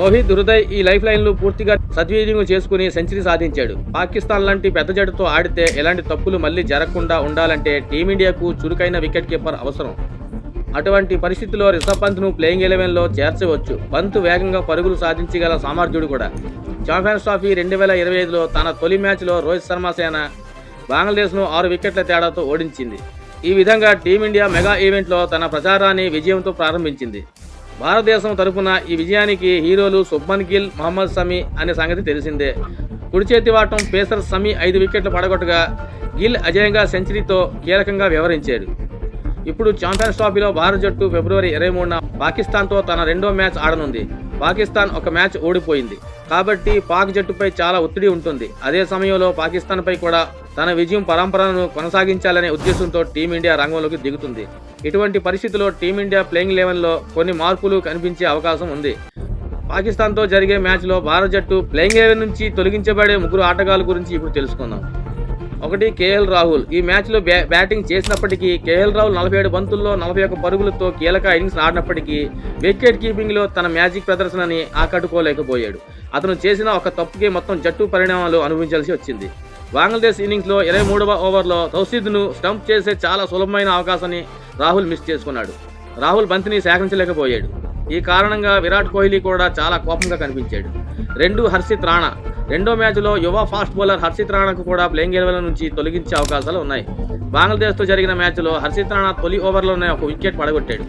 తౌహీద్ హృదయ్ ఈ లైఫ్ లైన్లు పూర్తిగా సద్వినియోగం చేసుకుని సెంచరీ సాధించాడు. పాకిస్తాన్ లాంటి పెద్ద జట్టుతో ఆడితే ఎలాంటి తప్పులు మళ్ళీ జరగకుండా ఉండాలంటే టీమిండియాకు చురుకైన వికెట్ కీపర్ అవసరం. అటువంటి పరిస్థితిలో రిషబ్ పంత్ను ప్లేయింగ్ ఎలెవెన్లో చేర్చవచ్చు. పంత్ వేగంగా పరుగులు సాధించగల సామర్థ్యుడు కూడా. ఛాంపియన్స్ ట్రాఫీ రెండు వేల ఇరవై ఐదులో తన తొలి మ్యాచ్లో రోహిత్ శర్మ సేన బంగ్లాదేశ్ను ఆరు వికెట్ల తేడాతో ఓడించింది. ఈ విధంగా టీమిండియా మెగా ఈవెంట్లో తన ప్రచారాన్ని విజయంతో ప్రారంభించింది. భారతదేశం తరపున ఈ విజయానికి హీరోలు శుభ్మన్ గిల్ మహమ్మద్ సమీ అనే సంగతి తెలిసిందే. కుడి చేతి వాటం పేసర్ సమీ ఐదు వికెట్లు పడగొట్టగా గిల్ అజయంగా సెంచరీతో కీలకంగా వ్యవహరించాడు. ఇప్పుడు ఛాంపియన్స్ ట్రాఫీలో భారత జట్టు ఫిబ్రవరి ఇరవై మూడున పాకిస్తాన్తో తన రెండో మ్యాచ్ ఆడనుంది. పాకిస్తాన్ ఒక మ్యాచ్ ఓడిపోయింది. కాబట్టి పాక్ జట్టుపై చాలా ఒత్తిడి ఉంటుంది. అదే సమయంలో పాకిస్తాన్పై కూడా తన విజయం పరంపరను కొనసాగించాలనే ఉద్దేశంతో టీమిండియా రంగంలోకి దిగుతుంది. ఇటువంటి పరిస్థితిలో టీమిండియా ప్లేయింగ్ లెవెన్లో కొన్ని మార్పులు కనిపించే అవకాశం ఉంది. పాకిస్తాన్తో జరిగే మ్యాచ్లో భారత జట్టు ప్లేయింగ్ లెవెన్ నుంచి తొలగించబడే ముగ్గురు ఆటగాళ్ళ గురించి ఇప్పుడు తెలుసుకుందాం. ఒకటి కేఎల్ రాహుల్. ఈ మ్యాచ్లో బ్యా బ్యాటింగ్ చేసినప్పటికీ కేఎల్ రాహుల్ నలభై ఏడు బంతుల్లో నలభై ఒక్క పరుగులతో కీలక ఇన్నింగ్స్ ఆడినప్పటికీ వికెట్ కీపింగ్లో తన మ్యాజిక్ ప్రదర్శనని ఆకట్టుకోలేకపోయాడు. అతను చేసిన ఒక తప్పుకి మొత్తం జట్టు పరిణామాలు అనుభవించాల్సి వచ్చింది. బంగ్లాదేశ్ ఇన్నింగ్స్లో ఇరవై మూడవ ఓవర్లో తౌసీద్ను స్టంప్ చేసే చాలా సులభమైన అవకాశాన్ని రాహుల్ మిస్ చేసుకున్నాడు. రాహుల్ బంతిని సేకరించలేకపోయాడు. ఈ కారణంగా విరాట్ కోహ్లీ కూడా చాలా కోపంగా కనిపించాడు. రెండు హర్షిత్ రాణా. రెండో మ్యాచ్లో యువ ఫాస్ట్ బౌలర్ హర్షిత్ రాణాకు కూడా ప్లేయింగ్ ఎలెవెన్ నుంచి తొలగించే అవకాశాలు ఉన్నాయి. బంగ్లాదేశ్తో జరిగిన మ్యాచ్లో హర్షిత్ రాణా తొలి ఓవర్లోనే ఒక వికెట్ పడగొట్టాడు.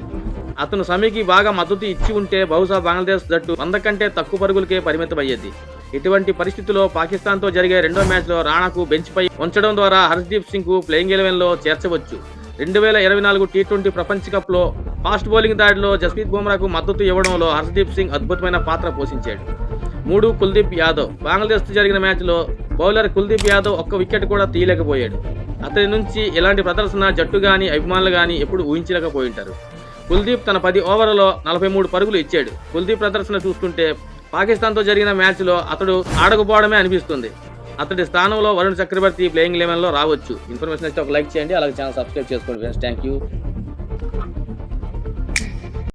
అతను సమీకి బాగా మద్దతు ఇచ్చి ఉంటే బహుశా బంగ్లాదేశ్ జట్టు వంద కంటే తక్కువ పరుగులకే పరిమితమయ్యేది. ఇటువంటి పరిస్థితుల్లో పాకిస్తాన్తో జరిగే రెండో మ్యాచ్లో రాణాకు బెంచ్పై ఉంచడం ద్వారా హర్షదీప్ సింగ్కు ప్లేయింగ్ ఎలెవెన్లో చేర్చవచ్చు. రెండు వేల ఇరవై నాలుగు టీ ట్వంటీ ప్రపంచ కప్లో ఫాస్ట్ బౌలింగ్ దాడిలో జస్ప్రీత్ బుమ్రాకు మద్దతు ఇవ్వడంలో హర్షదీప్ సింగ్ అద్భుతమైన పాత్ర పోషించాడు. మూడు కుల్దీప్ యాదవ్. బంగ్లాదేశ్తో జరిగిన మ్యాచ్లో బౌలర్ కుల్దీప్ యాదవ్ ఒక్క వికెట్ కూడా తీయలేకపోయాడు. అతని నుంచి ఇలాంటి ప్రదర్శన జట్టు గాని అభిమానులు గాని ఎప్పుడు ఊహించలేకపోయింటారు. కుల్దీప్ తన పది ఓవర్లలో నలభై మూడు పరుగులు ఇచ్చాడు. కుల్దీప్ ప్రదర్శన చూస్తుంటే పాకిస్తాన్తో జరిగిన మ్యాచ్లో అతడు ఆడకపోవడమే అనిపిస్తుంది. అతడి స్థానంలో వరుణ్ చక్రవర్తి ప్లేయింగ్ లెవెన్లో రావచ్చు. ఇన్ఫర్మేషన్ అయితే ఒక లైక్ చేయండి అలాగే ఛానల్ సబ్స్క్రైబ్ చేసుకోండి ఫ్రెండ్స్. Thank you